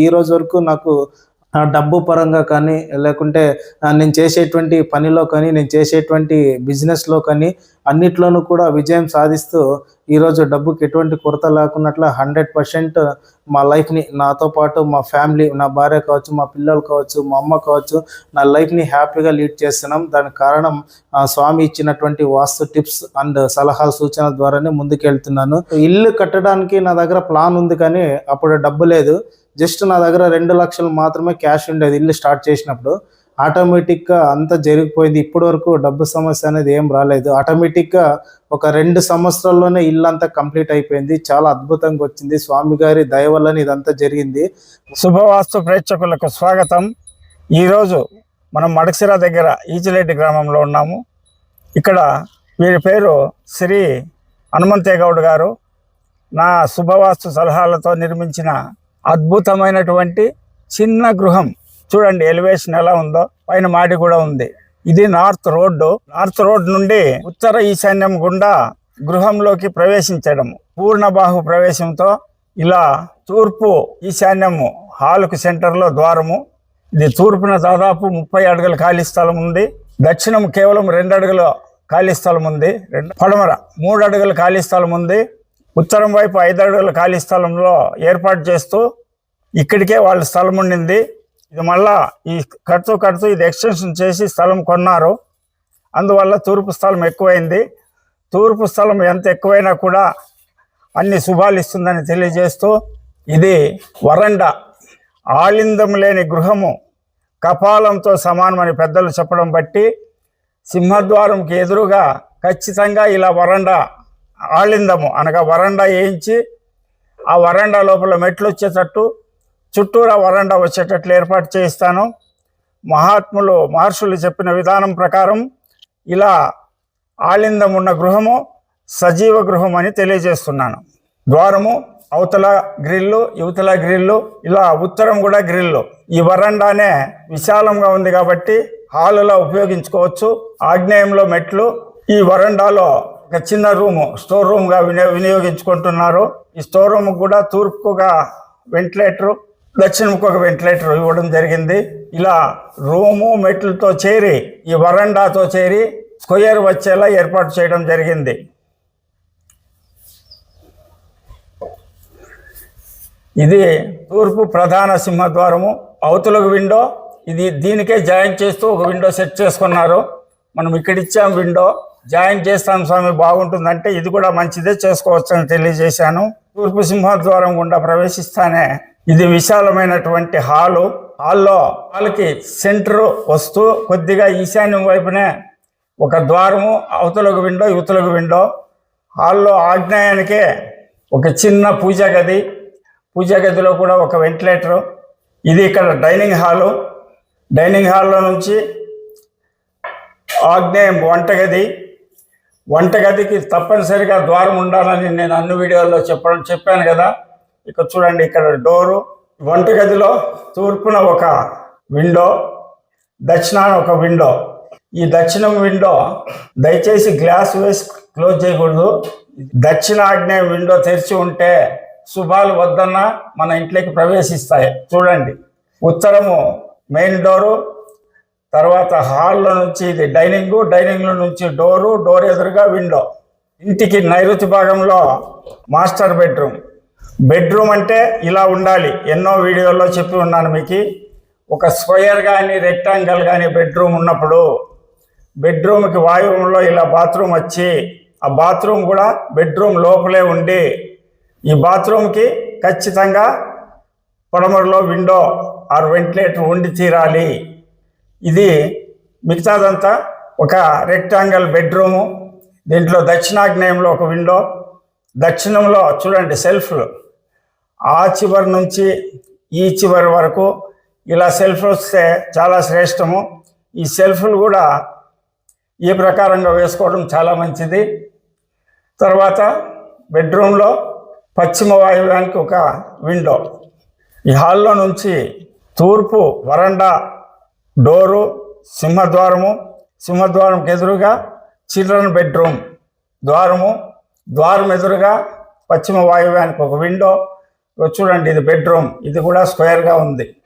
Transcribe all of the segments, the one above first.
ఈ రోజు వరకు నాకు డబ్బు పరంగా కానీ లేకుంటే నేను చేసేటువంటి పనిలో కానీ నేను చేసేటువంటి బిజినెస్లో కానీ అన్నిట్లోనూ కూడా విజయం సాధిస్తూ ఈరోజు డబ్బుకి ఎటువంటి కొరత లేకున్నట్లు హండ్రెడ్ పర్సెంట్ మా లైఫ్ని నాతో పాటు మా ఫ్యామిలీ నా భార్య కావచ్చు మా పిల్లలు కావచ్చు మా అమ్మ కావచ్చు నా లైఫ్ని హ్యాపీగా లీడ్ చేస్తున్నాం. దానికి కారణం స్వామి ఇచ్చినటువంటి వాస్తు టిప్స్ అండ్ సలహా సూచన ద్వారానే ముందుకెళ్తున్నాను. ఇల్లు కట్టడానికి నా దగ్గర ప్లాన్ ఉంది కానీ అప్పుడు డబ్బు లేదు. జస్ట్ నా దగ్గర రెండు లక్షలు మాత్రమే క్యాష్ ఉండేది ఇల్లు స్టార్ట్ చేసినప్పుడు. ఆటోమేటిక్గా అంతా జరిగిపోయింది. ఇప్పటి వరకు డబ్బు సమస్య అనేది ఏం రాలేదు. ఆటోమేటిక్గా ఒక రెండు సంవత్సరాల్లోనే ఇల్లు అంతా కంప్లీట్ అయిపోయింది. చాలా అద్భుతంగా వచ్చింది. స్వామి గారి దయ వల్లనే ఇదంతా జరిగింది. శుభవాస్తు ప్రేక్షకులకు స్వాగతం. ఈరోజు మనం మడక్సిరా దగ్గర ఈచిలేటి గ్రామంలో ఉన్నాము. ఇక్కడ వీరి పేరు శ్రీ హనుమంతేగౌడ్ గారు. నా శుభవాస్తు సలహాలతో నిర్మించిన అద్భుతమైనటువంటి చిన్న గృహం. చూడండి ఎలివేషన్ ఎలా ఉందో. పైన మాడి కూడా ఉంది. ఇది నార్త్ రోడ్డు నార్త్ రోడ్ నుండి ఉత్తర ఈశాన్యం గుండా గృహంలోకి ప్రవేశించడం. పూర్ణబాహు ప్రవేశంతో ఇలా తూర్పు ఈశాన్యము హాలుకు సెంటర్లో ద్వారము. ఇది తూర్పున దాదాపు ముప్పై అడుగుల ఖాళీ స్థలం ఉంది. దక్షిణం కేవలం రెండు అడుగుల ఖాళీ స్థలం ఉంది. రెండు పడమర మూడు అడుగుల ఖాళీ స్థలం ఉంది. ఉత్తరం వైపు ఐదు ఖాళీ స్థలంలో ఏర్పాటు చేస్తూ ఇక్కడికే వాళ్ళ స్థలం ఉండింది. ఇది మళ్ళా ఈ కడుతూ కడుతూ ఇది ఎక్స్టెన్షన్ చేసి స్థలం కొన్నారు. అందువల్ల తూర్పు స్థలం ఎక్కువైంది. తూర్పు స్థలం ఎంత ఎక్కువైనా కూడా అన్ని శుభాలు ఇస్తుందని తెలియజేస్తూ ఇది వరండా. ఆలిందం లేని గృహము కపాలంతో సమానమని పెద్దలు చెప్పడం బట్టి సింహద్వారంకి ఎదురుగా ఖచ్చితంగా ఇలా వరండా ఆలిందము అనగా వరండా వేయించి ఆ వరండా లోపల మెట్లు వచ్చేటట్టు చుట్టూరా వరండా వచ్చేటట్లు ఏర్పాటు చేయిస్తాను. మహాత్ములు మహర్షులు చెప్పిన విధానం ప్రకారం ఇలా ఆలిందం ఉన్న గృహము సజీవ గృహం అని తెలియజేస్తున్నాను. ద్వారము అవతల గ్రిల్లు యువతల గ్రిల్లు ఇలా ఉత్తరం కూడా గ్రిల్లు. ఈ వరండానే విశాలంగా ఉంది కాబట్టి హాలులా ఉపయోగించుకోవచ్చు. ఆగ్నేయంలో మెట్లు ఈ వరండాలో ఒక చిన్న రూము స్టోర్ రూమ్గా వినియో వినియోగించుకుంటున్నారు. ఈ స్టోర్ రూమ్ కూడా తూర్పుకు ఒక వెంటిలేటరు దక్షిణముకు ఒక వెంటిలేటర్ ఇవ్వడం జరిగింది. ఇలా రూము మెట్లతో చేరి ఈ వరండాతో చేరి స్క్వేర్ వచ్చేలా ఏర్పాటు చేయడం జరిగింది. ఇది తూర్పు ప్రధాన సింహద్వారము అవతలకు విండో. ఇది దీనికే జాయిన్ చేస్తూ ఒక విండో సెట్ చేసుకున్నారు. మనం ఇక్కడ ఇచ్చాం విండో. జాయిన్ చేస్తాను స్వామి బాగుంటుందంటే ఇది కూడా మంచిదే చేసుకోవచ్చని తెలియజేశాను. తూర్పు సింహద్వారం గుండా ప్రవేశిస్తానే ఇది విశాలమైనటువంటి హాలు. హాల్లో హాల్కి సెంటర్ వస్తూ కొద్దిగా ఈశాన్యం వైపునే ఒక ద్వారము అవతలకు విండో యువతలకు విండో. హాల్లో ఆగ్నేయానికే ఒక చిన్న పూజా గది. పూజా గదిలో కూడా ఒక వెంటిలేటరు. ఇది ఇక్కడ డైనింగ్ హాలు. డైనింగ్ హాల్లో నుంచి ఆగ్నేయం వంటగది. వంటగదికి తప్పనిసరిగా ద్వారం ఉండాలని నేను అన్ని వీడియోల్లో చెప్పడం చెప్పాను కదా. ఇక్కడ చూడండి ఇక్కడ డోరు. వంటగదిలో తూర్పున ఒక విండో దక్షిణాన ఒక విండో. ఈ దక్షిణం విండో దయచేసి గ్లాస్ వేసి క్లోజ్ చేయకూడదు. దక్షిణ ఆగ్నేయ విండో తెరిచి ఉంటే శుభాలు వద్దన్న మన ఇంట్లోకి ప్రవేశిస్తాయి. చూడండి. ఉత్తరము మెయిన్ డోరు తర్వాత హాల్లో నుంచి ఇది డైనింగ్ డైనింగ్లో నుంచి డోరు డోర్ ఎదురుగా విండో. ఇంటికి నైరుతి భాగంలో మాస్టర్ బెడ్రూమ్. బెడ్రూమ్ అంటే ఇలా ఉండాలి. ఎన్నో వీడియోల్లో చెప్పి ఉన్నాను మీకు. ఒక స్క్వయర్ కానీ రెక్టాంగిల్ కానీ బెడ్రూమ్ ఉన్నప్పుడు బెడ్రూమ్కి వాయువులో ఇలా బాత్రూమ్ వచ్చి ఆ బాత్రూమ్ కూడా బెడ్రూమ్ లోపలే ఉండి ఈ బాత్రూమ్కి ఖచ్చితంగా పడమరలో విండో ఆర్ వెంటిలేటర్ ఉండి తీరాలి. ఇది మిగతాదంతా ఒక రెక్టాంగిల్ బెడ్రూము దీంట్లో దక్షిణాగ్నేయంలో ఒక విండో దక్షిణంలో చూడండి సెల్ఫ్లు ఆ చివరి నుంచి ఈ చివరి వరకు ఇలా సెల్ఫ్ వస్తే చాలా శ్రేష్టము. ఈ సెల్ఫ్లు కూడా ఈ ప్రకారంగా వేసుకోవడం చాలా మంచిది. తర్వాత బెడ్రూమ్లో పశ్చిమ వాయువ్యానికి ఒక విండో ఈ హాల్లో నుంచి తూర్పు వరండా డోరు సింహద్వారము సింహద్వారంకి ఎదురుగా చిల్డ్రన్ బెడ్రూమ్. ద్వారము ద్వారం ఎదురుగా పశ్చిమ వాయువ్యానికి ఒక విండో. చూడండి ఇది బెడ్రూమ్. ఇది కూడా స్క్వేర్గా ఉంది.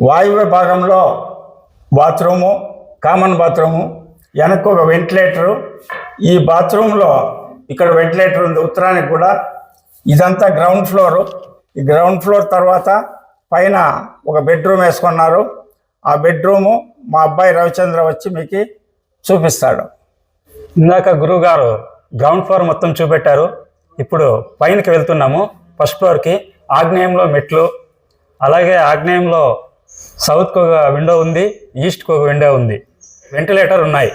వాయువ్య భాగంలో బాత్రూము కామన్ బాత్రూము వెనక్కి ఒక వెంటిలేటరు. ఈ బాత్రూంలో ఇక్కడ వెంటిలేటర్ ఉంది. ఉత్తరానికి కూడా ఇదంతా గ్రౌండ్ ఫ్లోరు. ఈ గ్రౌండ్ ఫ్లోర్ తర్వాత పైన ఒక బెడ్రూమ్ వేసుకున్నారు. ఆ బెడ్రూము మా అబ్బాయి రవిచంద్ర వచ్చి మీకు చూపిస్తాడు. ఇందాక గురువుగారు గ్రౌండ్ ఫ్లోర్ మొత్తం చూపెట్టారు. ఇప్పుడు పైనకి వెళ్తున్నాము. ఫస్ట్ ఫ్లోర్కి ఆగ్నేయంలో మెట్లు అలాగే ఆగ్నేయంలో సౌత్కి ఒక విండో ఉంది ఈస్ట్కి ఒక విండో ఉంది. వెంటిలేటర్ ఉన్నాయి.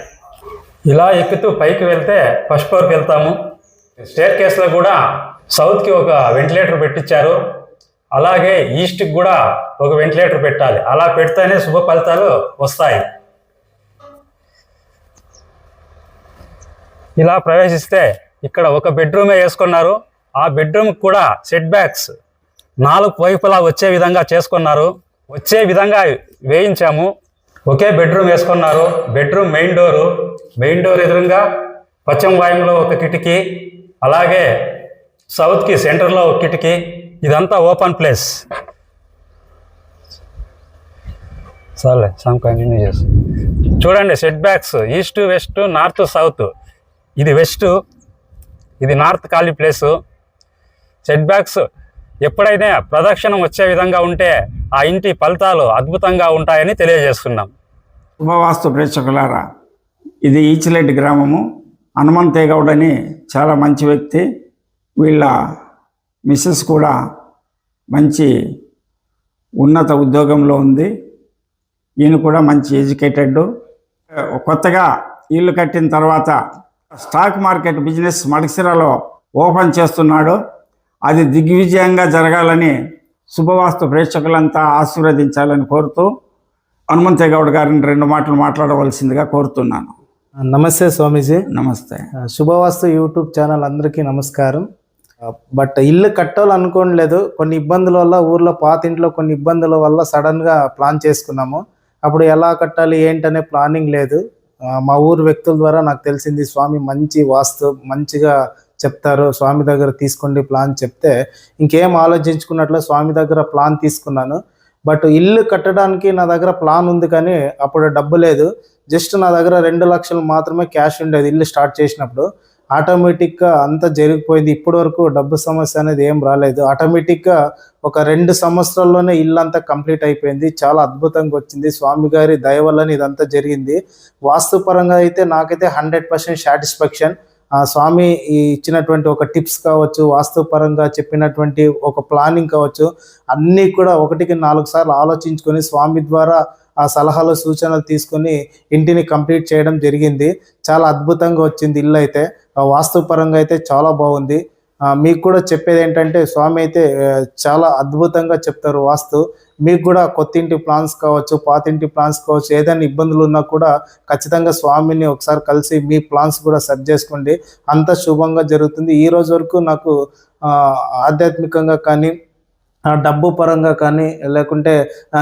ఇలా ఎక్కుతూ పైకి వెళ్తే ఫస్ట్ ఫ్లోర్కి వెళ్తాము. స్టేర్ కేస్లో కూడా సౌత్కి ఒక వెంటిలేటర్ పెట్టించారు. అలాగే ఈస్ట్కి కూడా ఒక వెంటిలేటర్ పెట్టాలి. అలా పెడితేనే శుభ ఫలితాలు వస్తాయి. ఇలా ప్రవేశిస్తే ఇక్కడ ఒక బెడ్రూమే వేసుకున్నారు. ఆ బెడ్రూమ్ కూడా సెట్ బ్యాక్స్ నాలుగు వైపులా వచ్చే విధంగా చేసుకున్నారు. వచ్చే విధంగా వేయించాము. ఒకే బెడ్రూమ్ వేసుకున్నారు. Bedroom main door. Main door ఎదురుగా పశ్చిమ వాయుంలో ఒక కిటికీ. అలాగే సౌత్కి సెంటర్లో ఒక కిటికీ. ఇదంతా ఓపెన్ ప్లేస్. సర్లే సమ్ కంటిన్యూ చేసి. చూడండి setbacks east west north south ఇది వెస్ట్ ఇది నార్త్ ఖాళీ ప్లేసు సెట్ బ్యాక్స్ ఎప్పుడైతే ప్రదక్షిణం వచ్చే విధంగా ఉంటే ఆ ఇంటి ఫలితాలు అద్భుతంగా ఉంటాయని తెలియజేస్తున్నాం. శుభవాస్తు ప్రేక్షకులారా ఇది ఈచిలెడ్డి గ్రామము. హనుమంతేగౌడ్ అని చాలా మంచి వ్యక్తి. వీళ్ళ మిస్సెస్ కూడా మంచి ఉన్నత ఉద్యోగంలో ఉంది. ఈయన కూడా మంచి ఎడ్యుకేటెడ్. కొత్తగా ఇల్లు కట్టిన తర్వాత స్టాక్ మార్కెట్ బిజినెస్ మడిసిరలో ఓపెన్ చేస్తున్నాడు. అది దిగ్విజయంగా జరగాలని శుభవాస్తు ప్రేక్షకులంతా ఆశీర్వదించాలని కోరుతూ హనుమంతేగౌడ్ గారిని రెండు మాటలు మాట్లాడవలసిందిగా కోరుతున్నాను. నమస్తే స్వామీజీ. నమస్తే. శుభవాస్తు యూట్యూబ్ ఛానల్ అందరికీ నమస్కారం. బట్ ఇల్లు కట్టాలనుకోలేదు కొన్ని ఇబ్బందుల వల్ల ఊర్లో పాత ఇంట్లో కొన్ని ఇబ్బందుల వల్ల సడన్గా ప్లాన్ చేసుకున్నాము. అప్పుడు ఎలా కట్టాలి ఏంటనే ప్లానింగ్ లేదు. మా ఊరు వ్యక్తుల ద్వారా నాకు తెలిసింది స్వామి మంచి వాస్తు మంచిగా చెప్తారు. స్వామి దగ్గర తీసుకోండి ప్లాన్ చెప్తే ఇంకేం ఆలోచించుకున్నట్లు స్వామి దగ్గర ప్లాన్ తీసుకున్నాను. బట్ ఇల్లు కట్టడానికి నా దగ్గర ప్లాన్ ఉంది కానీ అప్పుడు డబ్బు లేదు. జస్ట్ నా దగ్గర రెండు లక్షలు మాత్రమే క్యాష్ ఉండేది ఇల్లు స్టార్ట్ చేసినప్పుడు. ఆటోమేటిక్గా అంతా జరిగిపోయింది. ఇప్పటి వరకు డబ్బు సమస్య అనేది ఏం రాలేదు. ఆటోమేటిక్గా ఒక రెండు సంవత్సరాల్లోనే ఇల్లు అంతా కంప్లీట్ అయిపోయింది. చాలా అద్భుతంగా వచ్చింది. స్వామి గారి దయ వల్లనే ఇదంతా జరిగింది. వాస్తుపరంగా అయితే నాకైతే హండ్రెడ్ పర్సెంట్ సాటిస్ఫాక్షన్. ఆ స్వామి ఇచ్చినటువంటి ఒక టిప్స్ కావచ్చు వాస్తుపరంగా చెప్పినటువంటి ఒక ప్లానింగ్ కావచ్చు అన్నీ కూడా ఒకటికి నాలుగు సార్లు ఆలోచించుకొని స్వామి ద్వారా ఆ సలహాలు సూచనలు తీసుకొని ఇంటిని కంప్లీట్ చేయడం జరిగింది. చాలా అద్భుతంగా వచ్చింది ఇల్లు అయితే. వాస్తుపరంగా అయితే చాలా బాగుంది. మీకు కూడా చెప్పేది ఏంటంటే స్వామి అయితే చాలా అద్భుతంగా చెప్తారు వాస్తు. మీకు కూడా కొత్త ఇంటి ప్లాన్స్ కావచ్చు పాత ఇంటి ప్లాన్స్ కావచ్చు ఏదైనా ఇబ్బందులు ఉన్నా కూడా ఖచ్చితంగా స్వామిని ఒకసారి కలిసి మీ ప్లాన్స్ కూడా సెట్ చేసుకోండి. అంత శుభంగా జరుగుతుంది. ఈ రోజు వరకు నాకు ఆధ్యాత్మికంగా కానీ డబ్బు పరంగా కానీ లేకుంటే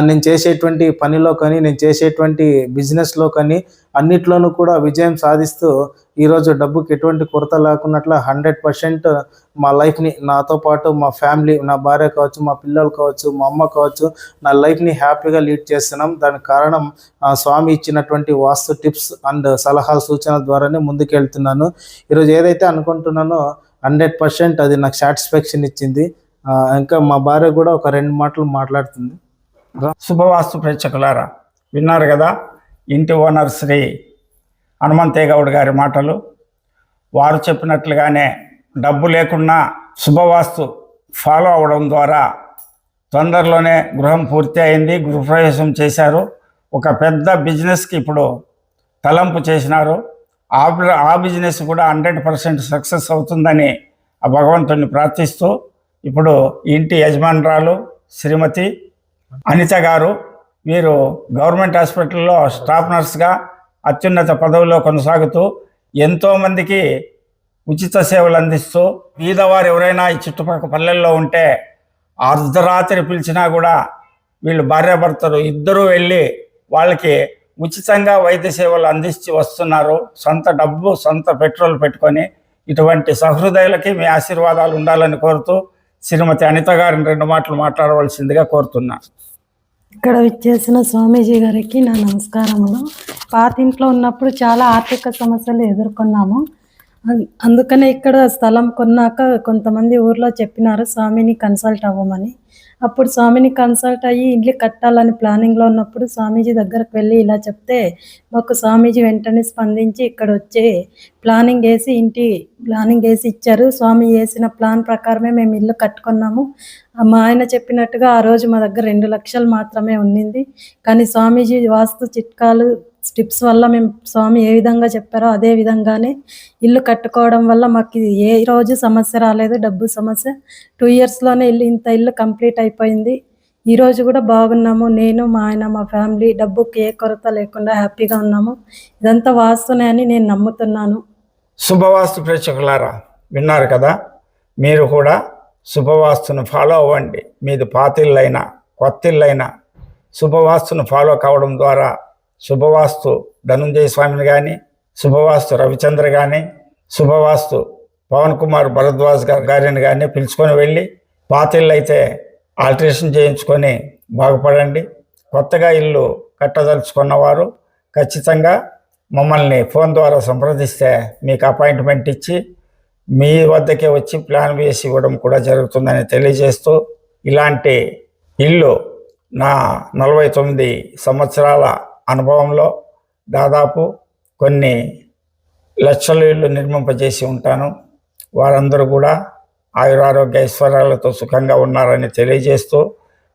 నేను చేసేటువంటి పనిలో కానీ నేను చేసేటువంటి బిజినెస్లో కానీ అన్నిట్లోనూ కూడా విజయం సాధిస్తూ ఈరోజు డబ్బుకి ఎటువంటి కొరత లేకున్నట్లు హండ్రెడ్ పర్సెంట్ మా లైఫ్ని నాతో పాటు మా ఫ్యామిలీ నా భార్య కావచ్చు మా పిల్లలు కావచ్చు మా అమ్మ కావచ్చు నా లైఫ్ని హ్యాపీగా లీడ్ చేస్తున్నాం. దానికి కారణం స్వామి ఇచ్చినటువంటి వాస్తు టిప్స్ అండ్ సలహా సూచనల ద్వారానే ముందుకెళ్తున్నాను. ఈరోజు ఏదైతే అనుకుంటున్నానో హండ్రెడ్ పర్సెంట్ అది నాకు సాటిస్ఫాక్షన్ ఇచ్చింది. ఇంకా మా భార్య కూడా ఒక రెండు మాటలు మాట్లాడుతుంది. శుభవాస్తు ప్రేక్షకులారా విన్నారు కదా ఇంటి ఓనర్ శ్రీ హనుమంతేగౌడ్ గారి మాటలు. వారు చెప్పినట్లుగానే డబ్బు లేకున్నా శుభవాస్తు ఫాలో అవడం ద్వారా తొందరలోనే గృహం పూర్తి అయింది గృహప్రవేశం చేశారు. ఒక పెద్ద బిజినెస్కి ఇప్పుడు తలంపు చేసినారు. ఆ బి- ఆ బిజినెస్ కూడా హండ్రెడ్ పర్సెంట్ సక్సెస్ అవుతుందని ఆ భగవంతుని ప్రార్థిస్తూ ఇప్పుడు ఇంటి యజమానురాలు శ్రీమతి అనిత గారు వీరు గవర్నమెంట్ హాస్పిటల్లో స్టాఫ్ నర్స్గా అత్యున్నత పదవిలో కొనసాగుతూ ఎంతోమందికి ఉచిత సేవలు అందిస్తూ బీదవారు ఎవరైనా ఈ చుట్టుపక్కల పల్లెల్లో ఉంటే అర్ధరాత్రి పిలిచినా కూడా వీళ్ళు భార్యాభర్తలు ఇద్దరూ వెళ్ళి వాళ్ళకి ఉచితంగా వైద్య సేవలు అందించి వస్తున్నారు. సొంత డబ్బు సొంత పెట్రోల్ పెట్టుకొని ఇటువంటి సహృదయులకి మీ ఆశీర్వాదాలు ఉండాలని కోరుతూ శ్రీమతి అనిత గారిని రెండు మాటలు మాట్లాడవలసిందిగా కోరుతున్నా. ఇక్కడ విచ్చేసిన స్వామీజీ గారికి నా నమస్కారములు. పాత ఇంట్లో ఉన్నప్పుడు చాలా ఆర్థిక సమస్యలు ఎదుర్కొన్నాము. అందుకనే ఇక్కడ స్థలం కొన్నాక కొంతమంది ఊర్లో చెప్పినారు స్వామిని కన్సల్ట్ అవ్వమని. అప్పుడు స్వామిని కన్సల్ట్ అయ్యి ఇల్లు కట్టాలని ప్లానింగ్లో ఉన్నప్పుడు స్వామీజీ దగ్గరకు వెళ్ళి ఇలా చెప్తే మాకు స్వామీజీ వెంటనే స్పందించి ఇక్కడ వచ్చి ప్లానింగ్ వేసి ఇంటి ప్లానింగ్ వేసి ఇచ్చారు. స్వామి వేసిన ప్లాన్ ప్రకారమే మేము ఇల్లు కట్టుకున్నాము. మా ఆయన చెప్పినట్టుగా ఆ రోజు మా దగ్గర రెండు లక్షలు మాత్రమే ఉండింది కానీ స్వామీజీ వాస్తు చిట్కాలు స్టిప్స్ వల్ల మేము స్వామి ఏ విధంగా చెప్పారో అదే విధంగానే ఇల్లు కట్టుకోవడం వల్ల మాకు ఏ రోజు సమస్య రాలేదు డబ్బు సమస్య. టూ ఇయర్స్లోనే ఇల్లు ఇంత ఇల్లు కంప్లీట్ అయిపోయింది. ఈరోజు కూడా బాగున్నాము. నేను మా ఆయన మా ఫ్యామిలీ డబ్బుకి ఏ కొరత లేకుండా హ్యాపీగా ఉన్నాము. ఇదంతా వాస్తునే అని నేను నమ్ముతున్నాను. శుభవాస్తు ప్రేక్షకులారా విన్నారు కదా? మీరు కూడా శుభవాస్తును ఫాలో అవ్వండి. మీది పాతిళ్ళైనా కొత్తిళ్ళైనా శుభవాస్తును ఫాలో కావడం ద్వారా శుభవాస్తు ధనుంజయ స్వామిని కానీ శుభవాస్తు రవిచంద్ర కానీ శుభవాస్తు పవన్ కుమార్ భరద్వాజ్ గారిని కానీ పిలుచుకొని వెళ్ళి పాతిళ్ళు అయితే ఆల్టరేషన్ చేయించుకొని బాగుపడండి. కొత్తగా ఇల్లు కట్టదలుచుకున్నవారు ఖచ్చితంగా మమ్మల్ని ఫోన్ ద్వారా సంప్రదిస్తే మీకు అపాయింట్మెంట్ ఇచ్చి మీ వద్దకే వచ్చి ప్లాన్ వేసి ఇవ్వడం కూడా జరుగుతుందని తెలియజేస్తూ ఇలాంటి ఇల్లు నా నలభై తొమ్మిది సంవత్సరాల అనుభవంలో దాదాపు కొన్ని లక్షల ఇళ్ళు నిర్మింపజేసి ఉంటాను. వారందరూ కూడా ఆయురారోగ్య ఐశ్వర్యాలతో సుఖంగా ఉన్నారని తెలియజేస్తూ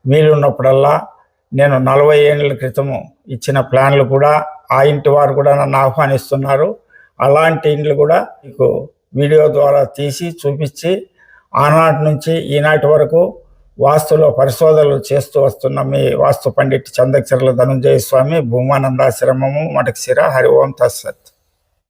వీలున్నప్పుడల్లా నేను నలభై ఏళ్ళ క్రితము ఇచ్చిన ప్లాన్లు కూడా ఆ ఇంటి వారు కూడా నన్ను ఆహ్వానిస్తున్నారు. అలాంటి ఇండ్లు కూడా మీకు వీడియో ద్వారా తీసి చూపించి ఆనాటి నుంచి ఈనాటి వరకు వాస్తులో పరిశోధనలు చేస్తూ వస్తున్న మీ వాస్తు పండిట్ చందక్షరల ధనుంజయ స్వామి భూమానందాశ్రమము మటకశిర హరి ఓం తత్సత్.